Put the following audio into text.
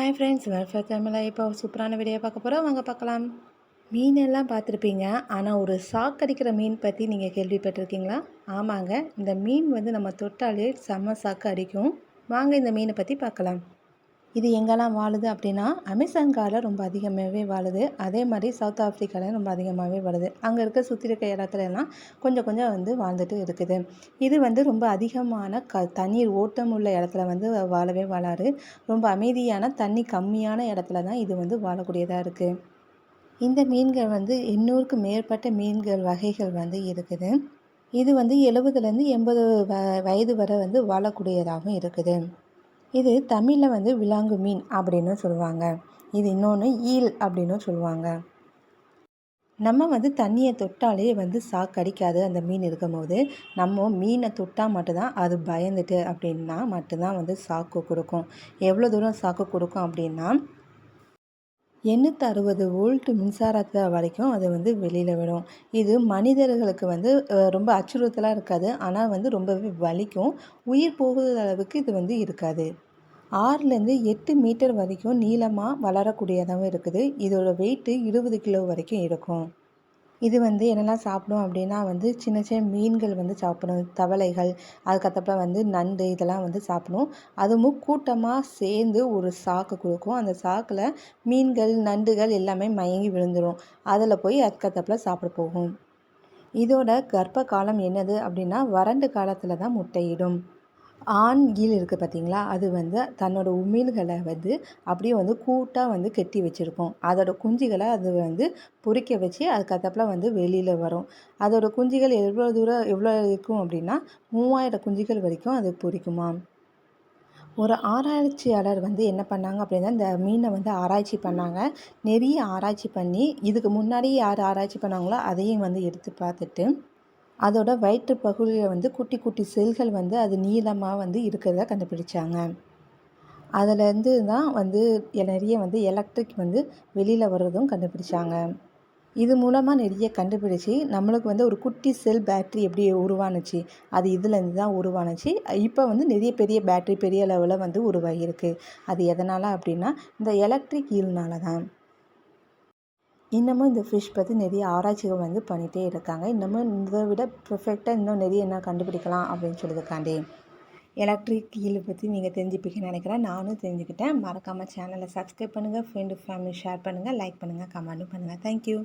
Hi friends welfare தமிழா இப்போ சூப்பரான video பார்க்க போகிறோம் வாங்க பார்க்கலாம். மீன் எல்லாம் பார்த்துருப்பீங்க. ஆனால் ஒரு சாக்கடிக்கிற மீன் பற்றி நீங்கள் கேள்விப்பட்டிருக்கீங்களா? ஆமாங்க. இந்த மீன் வந்து நம்ம தொட்டாலே செம்ம சாக்கு அடிக்கும். வாங்க இந்த மீனை பற்றி பார்க்கலாம். இது எங்கெல்லாம் வாழுது அப்படின்னா அமேசான் ரொம்ப அதிகமாகவே வாழுது. அதே மாதிரி சவுத் ஆஃப்ரிக்காவில் ரொம்ப அதிகமாகவே வாழுது. அங்கே இருக்க சுற்றி இருக்க இடத்துல எல்லாம் கொஞ்சம் கொஞ்சம் வந்து வாழ்ந்துட்டு இருக்குது. இது வந்து ரொம்ப அதிகமான க தண்ணீர் ஓட்டம் உள்ள இடத்துல வந்து வாழவே வாழாது. ரொம்ப அமைதியான தண்ணி கம்மியான இடத்துல தான் இது வந்து வாழக்கூடியதாக இருக்குது இந்த மீன்கள் வந்து எண்ணூறுக்கு மேற்பட்ட மீன்கள் வகைகள் வந்து இருக்குது. இது வந்து எழுபதுலேருந்து எண்பது வ வயது வரை வந்து வாழக்கூடியதாகவும் இருக்குது. இது தமிழில் வந்து விலாங்கு மீன் அப்படின்னு சொல்லுவாங்க. இது இன்னொன்று ஈல் அப்படின்னு சொல்லுவாங்க. நம்ம வந்து தண்ணியை தொட்டாலே வந்து சாக்கடிக்காது அந்த மீன் இருக்கும்போது. நம்ம மீனை தொட்டால் மட்டும்தான் அது பயந்துட்டு அப்படின்னா மட்டும்தான் வந்து சாக்கு கொடுக்கும். எவ்வளோ தூரம் சாக்கு கொடுக்கும் அப்படின்னா எண்ணூற்றி அறுபது வோல்ட் மின்சாரத்தை வரைக்கும் அது வந்து வெளியில் விடும். இது மனிதர்களுக்கு வந்து ரொம்ப அச்சுறுத்தலாக இருக்காது. ஆனால் வந்து ரொம்பவே வலிக்கும். உயிர் போகுற அளவுக்கு இது வந்து இருக்காது. ஆறுலேருந்து எட்டு மீட்டர் வரைக்கும் நீளமாக வளரக்கூடியதாகவும் இருக்குது. இதோட வெயிட்டு இருபது கிலோ வரைக்கும் இருக்கும். இது வந்து என்னெல்லாம் சாப்பிடும் அப்படின்னா வந்து சின்ன சின்ன மீன்கள் வந்து சாப்பிடும் தவளைகள் அதுக்கப்புறம் வந்து நண்டு இதெல்லாம் வந்து சாப்பிடும் அதுவும் கூட்டமாக சேர்ந்து ஒரு சாக்கு கொடுக்கும். அந்த சாக்கில் மீன்கள் நண்டுகள் எல்லாமே மயங்கி விழுந்துடும் அதில் போய் அதுக்கத்தப்பில் சாப்பிட போகும். இதோட கர்ப்ப காலம் என்னது அப்படின்னா வறண்டு காலத்தில் தான் முட்டையிடும். ஆண் ஈல் இருக்குது பார்த்தீங்களா? அது வந்து தன்னோட உமிழ்களை வந்து அப்படியே வந்து கூட்டாக வந்து கட்டி வச்சுருக்கும். அதோட குஞ்சுகளை அது வந்து பொறிக்க வச்சு அதுக்கப்புறம் வந்து வெளியில் வரும். அதோட குஞ்சுகள் எவ்வளோ தூரம் எவ்வளோ இருக்கும் அப்படின்னா மூவாயிரம் குஞ்சுகள் வரைக்கும் அது பொறிக்குமா? ஒரு ஆராய்ச்சியாளர் வந்து என்ன பண்ணாங்க அப்படின்னா இந்த மீனை வந்து ஆராய்ச்சி பண்ணாங்க. நிறைய ஆராய்ச்சி பண்ணி இதுக்கு முன்னாடி யார் ஆராய்ச்சி பண்ணாங்களோ அதையும் வந்து எடுத்து பார்த்துட்டு அதோட வயிற்று பகுதியில் வந்து குட்டி குட்டி செல்கள் வந்து அது நீளமாக வந்து இருக்கிறத கண்டுபிடிச்சாங்க. அதிலேருந்து தான் வந்து நிறைய வந்து எலக்ட்ரிக் வந்து வெளியில் வர்றதும் கண்டுபிடிச்சாங்க. இது மூலமாக நிறைய கண்டுபிடிச்சி நம்மளுக்கு வந்து ஒரு குட்டி செல் பேட்ரி எப்படி உருவானுச்சு அது இதுலேருந்து தான் உருவானுச்சு. இப்போ வந்து நிறைய பெரிய பேட்ரி பெரிய லெவலில் வந்து உருவாகியிருக்கு. அது எதனால் அப்படின்னா இந்த எலக்ட்ரிக் ஈல்னால தான் இன்னமும் இந்த ஃபிஷ் பற்றி நிறைய ஆராய்ச்சிகள் வந்து பண்ணிகிட்டே இருக்காங்க. இன்னமும் இதை விட பெர்ஃபெக்டாக இன்னும் நிறைய என்ன கண்டுபிடிக்கலாம் அப்படின்னு சொல்லியிருக்காண்டி எலக்ட்ரிக் ஈலை பற்றி நீங்கள் தெரிஞ்சுப்பீங்கன்னு நினைக்கிறேன். நானும் தெரிஞ்சுக்கிட்டேன். மறக்காமல் சேனலை சப்ஸ்கிரைப் பண்ணுங்கள் ஃப்ரெண்டு ஃபேமிலி ஷேர் பண்ணுங்கள் லைக் பண்ணுங்கள் கமெண்ட்டும் பண்ணுங்கள் தேங்க்யூ